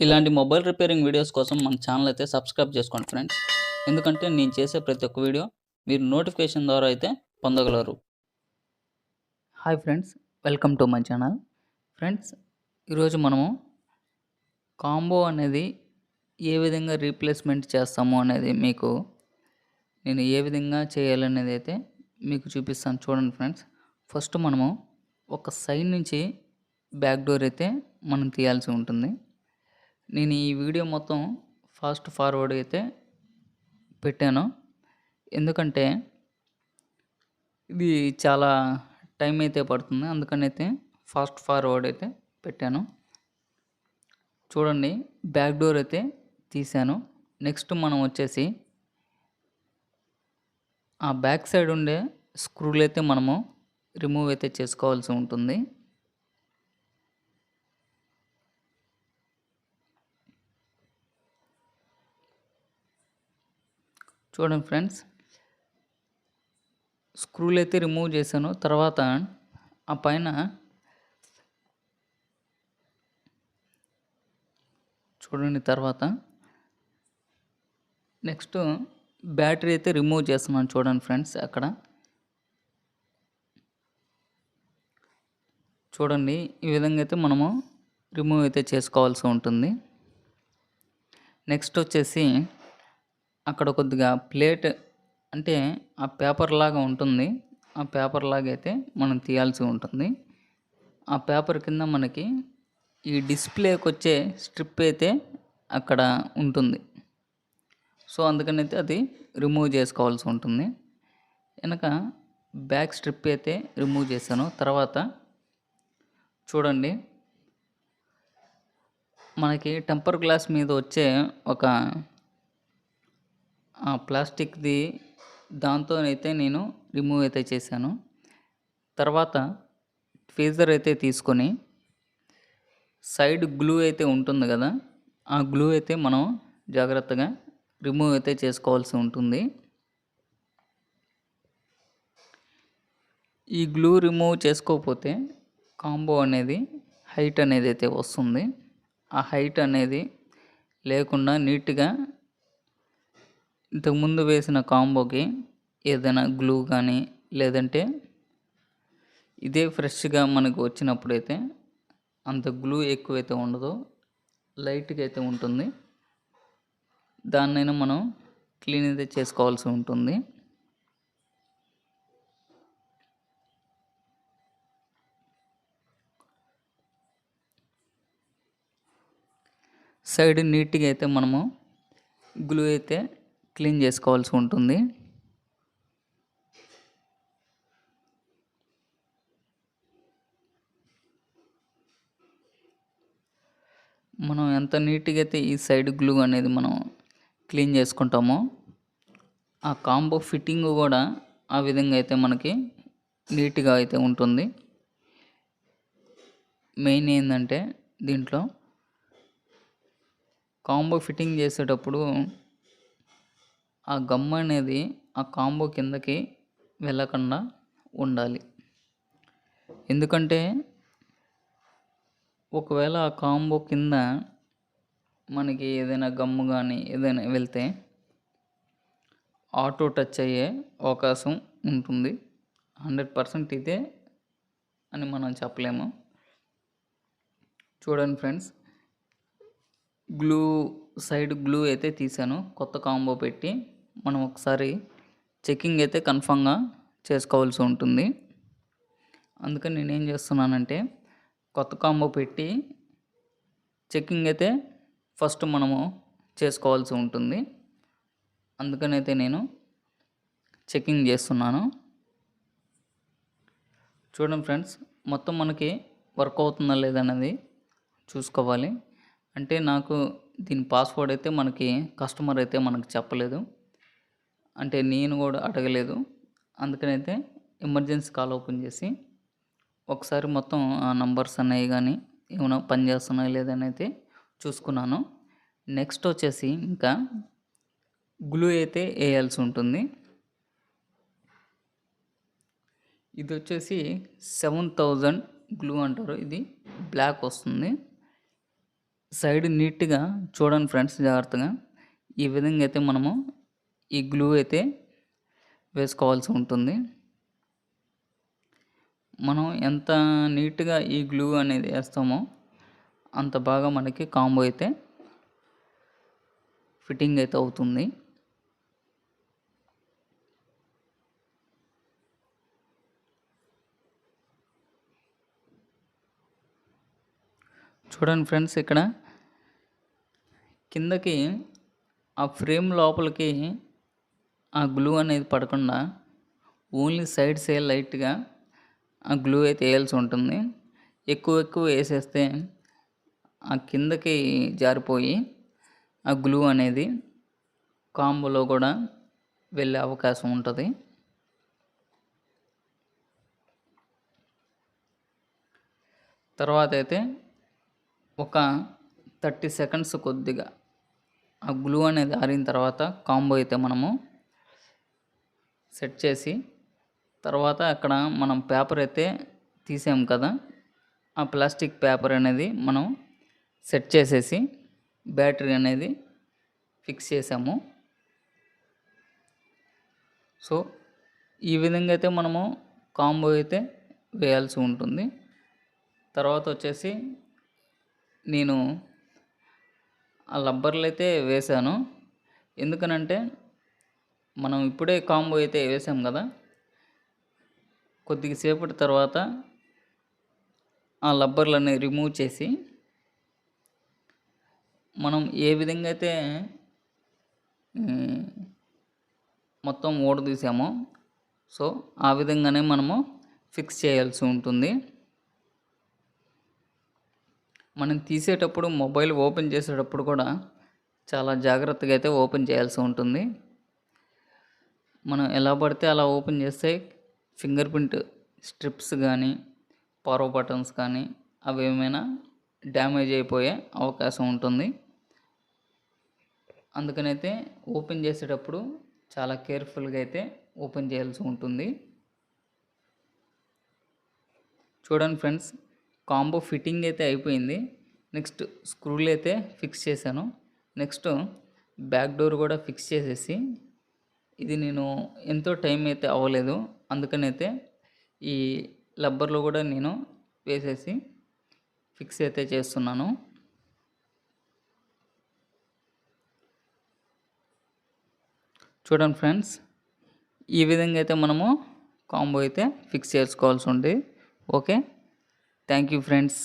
ఇలాంటి mobile repairing videos కోసం మన ఛానల్ అయితే సబ్స్క్రైబ్ చేసుకోండి ఫ్రెండ్స్. ఎందుకంటే నేను చేసే ప్రతి ఒక్క వీడియో మీరు నోటిఫికేషన్ ద్వారా అయితే పొందగలరు. Hi friends welcome to my channel. Friends ఈరోజు మనము కాంబో అనేది ఏ విధంగా రీప్లేస్మెంట్ చేస్తాము అనేది మీకు నేను ఏ విధంగా చేయాలనేది అయితే మీకు చూపిస్తాను చూడండి ఫ్రెండ్స్. ఫస్ట్ మనము ఒక సైడ్ నుంచి బ్యాక్ డోర్ అయితే మనం తీయాల్సి ఉంటుంది. నేను ఈ వీడియో మొత్తం ఫాస్ట్ ఫార్వర్డ్ అయితే పెట్టాను. ఎందుకంటే ఇది చాలా టైం అయితే పడుతుంది. అందుకని అయితే ఫాస్ట్ ఫార్వర్డ్ అయితే పెట్టాను. చూడండి బ్యాక్ డోర్ అయితే తీసాను నెక్స్ట్ మనం వచ్చేసి ఆ బ్యాక్ సైడ్ ఉండే స్క్రూలు అయితే మనము రిమూవ్ అయితే చేసుకోవాల్సి ఉంటుంది. చూడండి ఫ్రెండ్స్. స్క్రూలు అయితే రిమూవ్ చేశాను. తర్వాత ఆ పైన చూడండి తర్వాత. నెక్స్ట్ బ్యాటరీ అయితే రిమూవ్ చేస్తున్నాను చూడండి ఫ్రెండ్స్ అక్కడ. చూడండి ఈ విధంగా అయితే మనము రిమూవ్ అయితే చేసుకోవాల్సి ఉంటుంది. నెక్స్ట్ వచ్చేసి అక్కడ కొద్దిగా ప్లేట్ అంటే ఆ పేపర్ లాగా ఉంటుంది. ఆ పేపర్ లాగా అయితే మనం తీయాల్సి ఉంటుంది. ఆ పేపర్ కింద మనకి ఈ డిస్ప్లేకి వచ్చే స్ట్రిప్ అయితే అక్కడ ఉంటుంది. సో అందుకనైతే అది రిమూవ్ చేసుకోవాల్సి ఉంటుంది. వెనక బ్యాక్ స్ట్రిప్ అయితే రిమూవ్ చేశాను. తర్వాత చూడండి. మనకి టెంపర్ గ్లాస్ మీద వచ్చే ఒక ప్లాస్టిక్ది దాంతోనైతే నేను రిమూవ్ అయితే చేశాను. తర్వాత ఫీజర్ అయితే తీసుకొని సైడ్ గ్లూ అయితే ఉంటుంది కదా ఆ గ్లూ అయితే మనం జాగ్రత్తగా రిమూవ్ అయితే చేసుకోవాల్సి ఉంటుంది. ఈ గ్లూ రిమూవ్ చేసుకోకపోతే కాంబో అనేది హైట్ అనేది అయితే వస్తుంది. ఆ హైట్ అనేది లేకుండా నీట్గా ఇంతకుముందు వేసిన కాంబోకి ఏదైనా గ్లూ కానీ లేదంటే ఇదే ఫ్రెష్గా మనకు వచ్చినప్పుడైతే అంత గ్లూ ఎక్కువైతే ఉండదు లైట్గా అయితే ఉంటుంది. దాన్నైనా మనం క్లీన్ అయితే చేసుకోవాల్సి ఉంటుంది. సైడ్ నీట్గా అయితే మనము గ్లూ అయితే క్లీన్ చేసుకోవాల్సి ఉంటుంది. మనం ఎంత నీట్గా అయితే ఈ సైడ్ గ్లూ అనేది మనం క్లీన్ చేసుకుంటామో ఆ కాంబో ఫిట్టింగ్ కూడా ఆ విధంగా అయితే మనకి నీట్గా అయితే ఉంటుంది. మెయిన్ ఏంటంటే దీంట్లో కాంబో ఫిట్టింగ్ చేసేటప్పుడు ఆ గమ్ అనేది ఆ కాంబో కిందకి వెళ్ళకుండా ఉండాలి. ఎందుకంటే ఒకవేళ ఆ కాంబో కింద మనకి ఏదైనా గమ్ము కానీ ఏదైనా వెళ్తే ఆటో టచ్ అయ్యే అవకాశం ఉంటుంది. హండ్రెడ్ పర్సెంట్ ఇదే అని మనం చెప్పలేము. చూడండి ఫ్రెండ్స్ గ్లూ సైడ్ గ్లూ అయితే తీసాను. కొత్త కాంబో పెట్టి మనం ఒకసారి చెకింగ్ అయితే కన్ఫామ్గా చేసుకోవాల్సి ఉంటుంది. అందుకని నేనేం చేస్తున్నానంటే కొత్త కాంబో పెట్టి చెకింగ్ అయితే ఫస్ట్ మనము చేసుకోవాల్సి ఉంటుంది. అందుకనైతే నేను చెకింగ్ చేస్తున్నాను. చూడండి ఫ్రెండ్స్ మొత్తం మనకి వర్క్ అవుతుందా లేదన్నది చూసుకోవాలి. అంటే నాకు దీని పాస్వర్డ్ అయితే మనకి కస్టమర్ అయితే మనకు చెప్పలేదు. అంటే నేను కూడా అడగలేదు. అందుకనైతే ఎమర్జెన్సీ కాల్ ఓపెన్ చేసి ఒకసారి మొత్తం ఆ నంబర్స్ అనేవి కానీ ఏమైనా పనిచేస్తున్నాయో లేదని అయితే చూసుకున్నాను. నెక్స్ట్ వచ్చేసి ఇంకా గ్లూ అయితే వేయాల్సి ఉంటుంది. ఇది వచ్చేసి సెవెన్ థౌజండ్ గ్లూ అంటారు. ఇది బ్లాక్ వస్తుంది. సైడ్ నీట్గా చూడండి ఫ్రెండ్స్ జాగ్రత్తగా. ఈ విధంగా అయితే మనము ఈ గ్లూ అయితే వేసుకోవాల్సి ఉంటుంది. మనం ఎంత నీట్గా ఈ గ్లూ అనేది వేస్తామో అంత బాగా మనకి కాంబో అయితే ఫిట్టింగ్ అయితే అవుతుంది. చూడండి ఫ్రెండ్స్ ఇక్కడ కిందకి ఆ ఫ్రేమ్ లోపలికి ఆ గ్లూ అనేది పడకుండా ఓన్లీ సైడ్ సే లైట్గా ఆ గ్లూ అయితే వేయాల్సి ఉంటుంది. ఎక్కువ ఎక్కువ వేసేస్తే ఆ కిందకి జారిపోయి ఆ గ్లూ అనేది కాంబోలో కూడా వెళ్ళే అవకాశం ఉంటుంది. తర్వాత అయితే ఒక థర్టీ సెకండ్స్ కొద్దిగా ఆ గ్లూ అనేది ఆరిన తర్వాత కాంబో అయితే మనము సెట్ చేసి తర్వాత అక్కడ మనం పేపర్ అయితే తీసాం కదా ఆ ప్లాస్టిక్ పేపర్ అనేది మనం సెట్ చేసేసి బ్యాటరీ అనేది ఫిక్స్ చేసాము. సో ఈ విధంగా అయితే మనము కాంబో అయితే వేయాల్సి ఉంటుంది. తర్వాత వచ్చేసి నేను ఆ లబ్బర్లు అయితే వేశాను. ఎందుకనంటే మనం ఇప్పుడే కాంబో అయితే వేసాం కదా. కొద్దిగా సేపటి తర్వాత ఆ లబ్బర్లని రిమూవ్ చేసి మనం ఏ విధంగా అయితే మొత్తం ఓడదీసామో సో ఆ విధంగానే మనము ఫిక్స్ చేయాల్సి ఉంటుంది. మనం తీసేటప్పుడు మొబైల్ ఓపెన్ చేసేటప్పుడు కూడా చాలా జాగ్రత్తగా అయితే ఓపెన్ చేయాల్సి ఉంటుంది. మనం ఎలా పడితే అలా ఓపెన్ చేస్తే ఫింగర్ ప్రింట్ స్ట్రిప్స్ కానీ పవర్ బటన్స్ కానీ అవి ఏమైనా డ్యామేజ్ అయిపోయే అవకాశం ఉంటుంది. అందుకనైతే ఓపెన్ చేసేటప్పుడు చాలా కేర్ఫుల్గా అయితే ఓపెన్ చేయాల్సి ఉంటుంది. చూడండి ఫ్రెండ్స్ కాంబో ఫిట్టింగ్ అయితే అయిపోయింది. నెక్స్ట్ స్క్రూలు అయితే ఫిక్స్ చేశాను. నెక్స్ట్ బ్యాక్ డోర్ కూడా ఫిక్స్ చేసేసి ఇది నేను ఎంతో టైం అయితే అవ్వలేదు. అందుకనైతే ఈ లబ్బర్లో కూడా నేను వేసేసి ఫిక్స్ అయితే చేస్తున్నాను. చూడండి ఫ్రెండ్స్ ఈ విధంగా అయితే మనము కాంబో అయితే ఫిక్స్ చేసుకోవాల్సి ఉంది. ఓకే? Thank you friends.